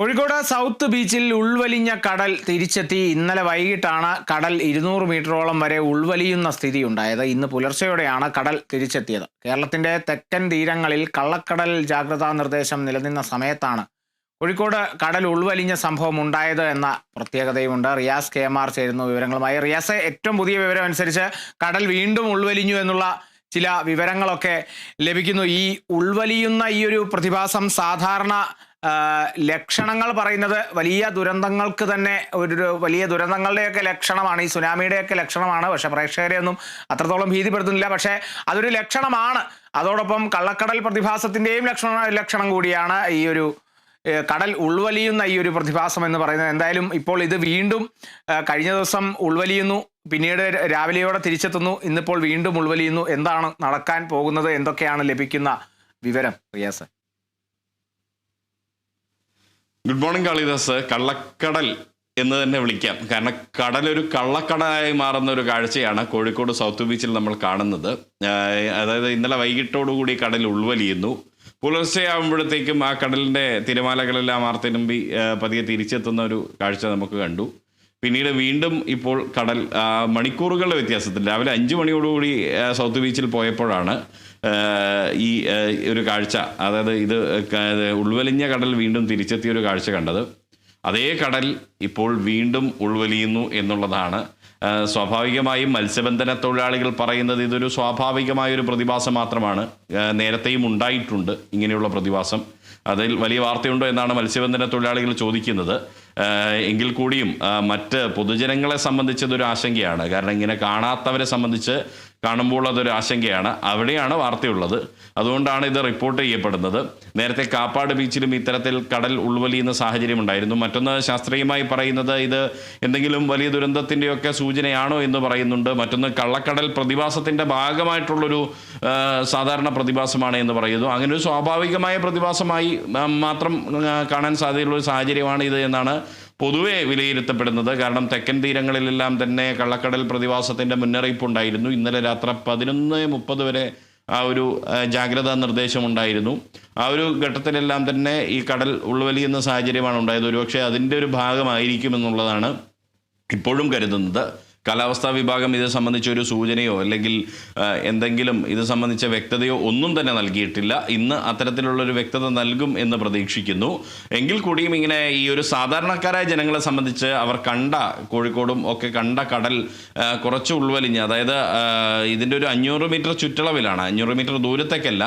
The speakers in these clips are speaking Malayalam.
കോഴിക്കോട് സൗത്ത് ബീച്ചിൽ ഉൾവലിഞ്ഞ കടൽ തിരിച്ചെത്തി. ഇന്നലെ വൈകിട്ടാണ് കടൽ ഇരുന്നൂറ് മീറ്ററോളം വരെ ഉൾവലിയുന്ന സ്ഥിതി ഉണ്ടായത് ഇന്ന് പുലർച്ചെയോടെയാണ് കടൽ തിരിച്ചെത്തിയത്. കേരളത്തിന്റെ തെക്കൻ തീരങ്ങളിൽ കള്ളക്കടൽ ജാഗ്രതാ നിർദ്ദേശം നിലനിന്ന സമയത്താണ് കോഴിക്കോട് കടൽ ഉൾവലിഞ്ഞ സംഭവം ഉണ്ടായത് എന്ന പ്രത്യേകതയുമുണ്ട്. റിയാസ് കെ എം ആർ ചേരുന്നു വിവരങ്ങളുമായി. റിയാസ് ഏറ്റവും പുതിയ വിവരം അനുസരിച്ച് കടൽ വീണ്ടും ഉൾവലിഞ്ഞു എന്നുള്ള ചില വിവരങ്ങളൊക്കെ ലഭിക്കുന്നു. ഈ ഉൾവലിയുന്ന ഈ ഒരു പ്രതിഭാസം സാധാരണ ലക്ഷണങ്ങൾ പറയുന്നത് വലിയ ദുരന്തങ്ങൾക്ക് തന്നെ ഒരു വലിയ ദുരന്തങ്ങളുടെയൊക്കെ ലക്ഷണമാണ്. ഈ സുനാമിയുടെയൊക്കെ ലക്ഷണമാണ്. പക്ഷെ പ്രേക്ഷകരെ ഒന്നും അത്രത്തോളം ഭീതിപ്പെടുത്തുന്നില്ല. പക്ഷേ അതൊരു ലക്ഷണമാണ്. അതോടൊപ്പം കള്ളക്കടൽ പ്രതിഭാസത്തിന്റെയും ലക്ഷണ ലക്ഷണം കൂടിയാണ് ഈ ഒരു കടൽ ഉൾവലിയുന്ന ഈ ഒരു പ്രതിഭാസം എന്ന് പറയുന്നത്. എന്തായാലും ഇപ്പോൾ ഇത് വീണ്ടും കഴിഞ്ഞ ദിവസം ഉൾവലിയുന്നു. പിന്നീട് രാവിലെയോടെ തിരിച്ചെത്തുന്നു. ഇന്നിപ്പോൾ വീണ്ടും ഉൾവലിയുന്നു. എന്താണ് നടക്കാൻ പോകുന്നത്? എന്തൊക്കെയാണ് ലഭിക്കുന്ന വിവരം? റിയാസ് ഗുഡ് മോർണിംഗ് കാളിദാസ് കള്ളക്കടൽ എന്ന് തന്നെ വിളിക്കാം. കാരണം കടൽ ഒരു കള്ളക്കടലായി മാറുന്ന ഒരു കാഴ്ചയാണ് കോഴിക്കോട് സൗത്ത് ബീച്ചിൽ നമ്മൾ കാണുന്നത്. അതായത് ഇന്നലെ വൈകിട്ടോടുകൂടി കടൽ ഉൾവലിയുന്നു. പുലർച്ചെ ആകുമ്പോഴത്തേക്കും ആ കടലിന്റെ തിരമാലകളെല്ലാം ആർത്തിനുമ്പി പതിയെ തിരിച്ചെത്തുന്ന ഒരു കാഴ്ച നമുക്ക് കണ്ടു. പിന്നീട് വീണ്ടും ഇപ്പോൾ കടൽ മണിക്കൂറുകളുടെ വ്യത്യാസത്തിൽ രാവിലെ അഞ്ച് മണിയോടുകൂടി സൗത്ത് ബീച്ചിൽ പോയപ്പോഴാണ് ഈ ഒരു കാഴ്ച. അതായത് ഇത് ഉൾവലിഞ്ഞ കടൽ വീണ്ടും തിരിച്ചെത്തിയ ഒരു കാഴ്ച കണ്ടത്. അതേ കടൽ ഇപ്പോൾ വീണ്ടും ഉൾവലിയുന്നു എന്നുള്ളതാണ്. സ്വാഭാവികമായും മത്സ്യബന്ധന തൊഴിലാളികൾ പറയുന്നത് ഇതൊരു സ്വാഭാവികമായ ഒരു പ്രതിഭാസം മാത്രമാണ്. നേരത്തെയും ഉണ്ടായിട്ടുണ്ട് ഇങ്ങനെയുള്ള പ്രതിഭാസം. അതിൽ വലിയ വാർത്തയുണ്ടോ എന്നാണ് മത്സ്യബന്ധന തൊഴിലാളികൾ ചോദിക്കുന്നത്. എങ്കിൽ കൂടിയും മറ്റ് പൊതുജനങ്ങളെ സംബന്ധിച്ചതൊരു ആശങ്കയാണ്. കാരണം ഇങ്ങനെ കാണാത്തവരെ സംബന്ധിച്ച് കാണുമ്പോൾ അതൊരു ആശങ്കയാണ്. അവിടെയാണ് വാർത്തയുള്ളത്. അതുകൊണ്ടാണ് ഇത് റിപ്പോർട്ട് ചെയ്യപ്പെടുന്നത്. നേരത്തെ കാപ്പാട് ബീച്ചിലും ഇത്തരത്തിൽ കടൽ ഉൾവലിയുന്ന സാഹചര്യം ഉണ്ടായിരുന്നു. മറ്റൊന്ന് ശാസ്ത്രീയമായി പറയുന്നത് ഇത് എന്തെങ്കിലും വലിയ ദുരന്തത്തിന്റെയൊക്കെ സൂചനയാണോ എന്ന് പറയുന്നുണ്ട്. മറ്റൊന്ന് കള്ളക്കടൽ പ്രതിഭാസത്തിന്റെ ഭാഗമായിട്ടുള്ളൊരു സാധാരണ പ്രതിഭാസമാണ് എന്ന് പറയുന്നു. അങ്ങനെ ഒരു സ്വാഭാവികമായ പ്രതിഭാസമായി മാത്രം കാണാൻ സാധ്യതയുള്ള ഒരു സാഹചര്യമാണ് ഇത് എന്നാണ് പൊതുവെ വിലയിരുത്തപ്പെടുന്നത്. കാരണം തെക്കൻ തീരങ്ങളിലെല്ലാം തന്നെ കള്ളക്കടൽ പ്രതിഭാസത്തിന്റെ മുന്നറിയിപ്പ് ഉണ്ടായിരുന്നു ഇന്നലെ രാത്രി പതിനൊന്ന് മുപ്പത് വരെ ആ ഒരു ജാഗ്രതാ നിർദ്ദേശമുണ്ടായിരുന്നു. ആ ഒരു ഘട്ടത്തിലെല്ലാം തന്നെ ഈ കടൽ ഉൾവലിയുന്ന സാഹചര്യമാണ് ഉണ്ടായത്. ഒരുപക്ഷെ അതിന്റെ ഒരു ഭാഗമായിരിക്കുമെന്നുള്ളതാണ് ഇപ്പോഴും കരുതുന്നത്. കാലാവസ്ഥാ വിഭാഗം ഇത് സംബന്ധിച്ച ഒരു സൂചനയോ അല്ലെങ്കിൽ എന്തെങ്കിലും ഇത് സംബന്ധിച്ച വ്യക്തതയോ ഒന്നും തന്നെ നൽകിയിട്ടില്ല. ഇന്ന് അത്തരത്തിലുള്ള ഒരു വ്യക്തത നൽകും എന്ന് പ്രതീക്ഷിക്കുന്നു. എങ്കിൽ കൂടിയും ഇങ്ങനെ ഈ ഒരു സാധാരണക്കാരായ ജനങ്ങളെ സംബന്ധിച്ച് അവർ കണ്ട കോഴിക്കോടും ഒക്കെ കണ്ട കടൽ കുറച്ച് ഉൾവലിഞ്ഞ് അതായത് ഇതിന്റെ ഒരു അഞ്ഞൂറ് മീറ്റർ ചുറ്റളവിലാണ്. അഞ്ഞൂറ് മീറ്റർ ദൂരത്തേക്കല്ല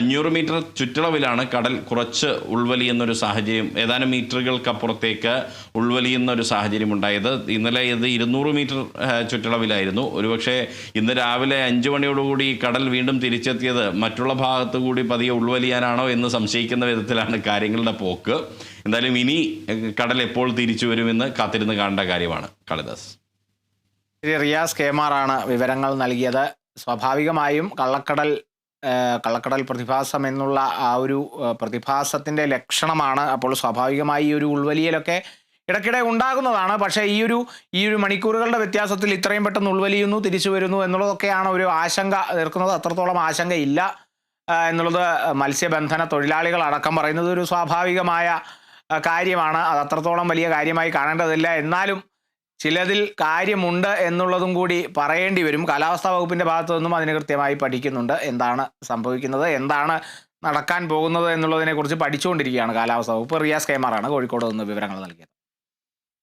അഞ്ഞൂറ് മീറ്റർ ചുറ്റളവിലാണ് കടൽ കുറച്ച് ഉൾവലിയുന്നൊരു സാഹചര്യം ഏതാനും മീറ്ററുകൾക്കപ്പുറത്തേക്ക് ഉൾവലിയുന്ന ഒരു സാഹചര്യം ഉണ്ടായത് ഇന്നലെ ഇത് ഇരുന്നൂറ് മീറ്റർ ചുറ്റളവിലായിരുന്നു. ഒരുപക്ഷെ ഇന്ന് രാവിലെ അഞ്ച് മണിയോടുകൂടി കടൽ വീണ്ടും തിരിച്ചെത്തിയത് മറ്റുള്ള ഭാഗത്ത് കൂടി പതിയെ ഉൾവലിയാനാണോ എന്ന് സംശയിക്കുന്ന വിധത്തിലാണ് കാര്യങ്ങളുടെ പോക്ക്. എന്തായാലും ഇനി കടൽ എപ്പോൾ തിരിച്ചു വരുമെന്ന് കാത്തിരുന്ന് കാണേണ്ട കാര്യമാണ്. കാളിദാസ്. ശ്രീ റിയാസ് കേമാർ ആണ് വിവരങ്ങൾ നൽകിയത്. സ്വാഭാവികമായും കള്ളക്കടൽ കള്ളക്കടൽ പ്രതിഭാസം എന്നുള്ള ആ ഒരു പ്രതിഭാസത്തിന്റെ ലക്ഷണമാണ് അപ്പോൾ സ്വാഭാവികമായി ഈ ഒരു ഉൾവലിയലൊക്കെ ഇടയ്ക്കിടെ ഉണ്ടാകുന്നതാണ്. പക്ഷേ ഈ ഒരു ഈ ഒരു മണിക്കൂറുകളുടെ വ്യത്യാസത്തിൽ ഇത്രയും പെട്ടെന്ന് ഉൾവലിയുന്നു തിരിച്ചു വരുന്നു എന്നുള്ളതൊക്കെയാണ് ഒരു ആശങ്ക തീർക്കുന്നത്. അത്രത്തോളം ആശങ്കയില്ല എന്നുള്ളത് മത്സ്യബന്ധന തൊഴിലാളികൾ അടക്കം പറയുന്നത്. ഒരു സ്വാഭാവികമായ കാര്യമാണ്. അത് അത്രത്തോളം വലിയ കാര്യമായി കാണേണ്ടതില്ല. എന്നാലും ചിലതിൽ കാര്യമുണ്ട് എന്നുള്ളതും കൂടി പറയേണ്ടി വരും. കാലാവസ്ഥാ വകുപ്പിന്റെ ഭാഗത്തു നിന്നും അതിന് കൃത്യമായി പഠിക്കുന്നുണ്ട്. എന്താണ് സംഭവിക്കുന്നത്? എന്താണ് നടക്കാൻ പോകുന്നത് എന്നുള്ളതിനെക്കുറിച്ച് പഠിച്ചുകൊണ്ടിരിക്കുകയാണ് കാലാവസ്ഥാ വകുപ്പ്. റിയാസ് കൈമാറാണ് കോഴിക്കോട് നിന്ന് വിവരങ്ങൾ നൽകിയത്.